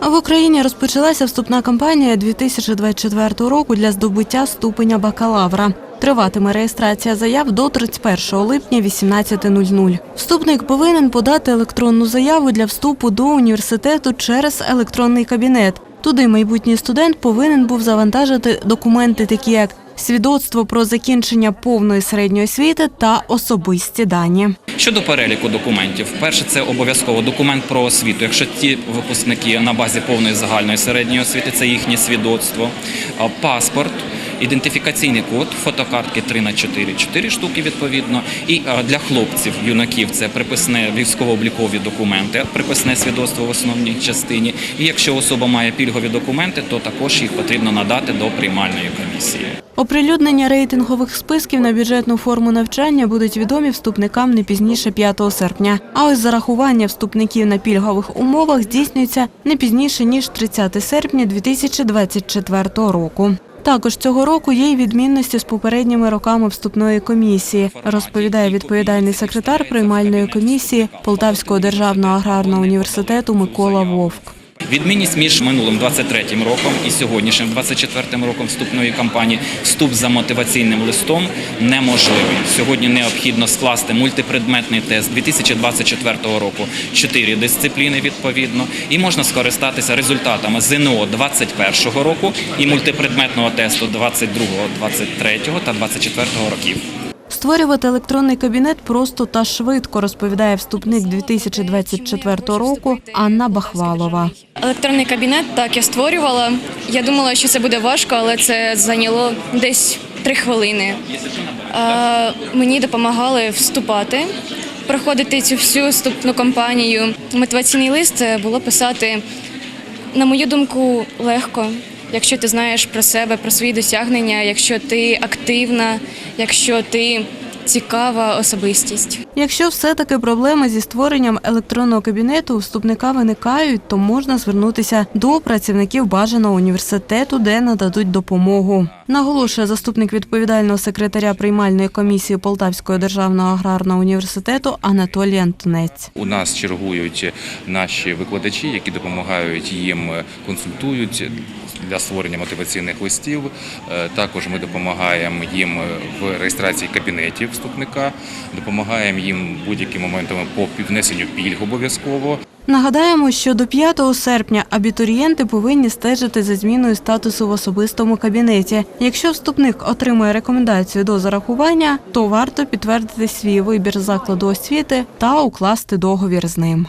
В Україні розпочалася вступна кампанія 2024 року для здобуття ступеня бакалавра. Триватиме реєстрація заяв до 31 липня 18.00. Вступник повинен подати електронну заяву для вступу до університету через електронний кабінет. Туди майбутній студент повинен був завантажити документи, такі як свідоцтво про закінчення повної середньої освіти та особисті дані. Щодо переліку документів, перше це обов'язково документ про освіту. Якщо ті випускники на базі повної загальної середньої освіти, це їхнє свідоцтво, паспорт. Ідентифікаційний код, фотокартки 3 на 4, 4 штуки відповідно. І для хлопців, юнаків це приписне військово-облікові документи, приписне свідоцтво в основній частині. І якщо особа має пільгові документи, то також їх потрібно надати до приймальної комісії. Оприлюднення рейтингових списків на бюджетну форму навчання будуть відомі вступникам не пізніше 5 серпня. А ось зарахування вступників на пільгових умовах здійснюється не пізніше ніж 30 серпня 2024 року. Також цього року є й відмінності з попередніми роками вступної комісії, розповідає відповідальний секретар приймальної комісії Полтавського державного аграрного університету Микола Вовк. Відмінність між минулим 23-м роком і сьогоднішнім 24-м роком вступної кампанії вступ за мотиваційним листом неможливий. Сьогодні необхідно скласти мультипредметний тест 2024 року, чотири дисципліни відповідно, і можна скористатися результатами ЗНО 21 року і мультипредметного тесту 22, 23 та 24 років. Створювати електронний кабінет просто та швидко, розповідає вступник 2024 року Анна Бахвалова. Електронний кабінет так я створювала. Я думала, що це буде важко, але це зайняло десь три хвилини. Мені допомагали вступати, проходити цю всю вступну кампанію. Мотиваційний лист е, було писати, на мою думку, легко. Якщо ти знаєш про себе, про свої досягнення, якщо ти активна, якщо ти цікава особистість. Якщо все-таки проблеми зі створенням електронного кабінету у вступника виникають, то можна звернутися до працівників бажаного університету, де нададуть допомогу. Наголошує заступник відповідального секретаря приймальної комісії Полтавського державного аграрного університету Анатолій Антонець. У нас чергують наші викладачі, які допомагають їм, консультують для створення мотиваційних листів. Е, Також ми допомагаємо їм в реєстрації кабінетів вступника, допомагаємо їм будь-якими моментами по внесенню пільг обов'язково. Нагадаємо, що до 5 серпня абітурієнти повинні стежити за зміною статусу в особистому кабінеті. Якщо вступник отримує рекомендацію до зарахування, то варто підтвердити свій вибір закладу освіти та укласти договір з ним.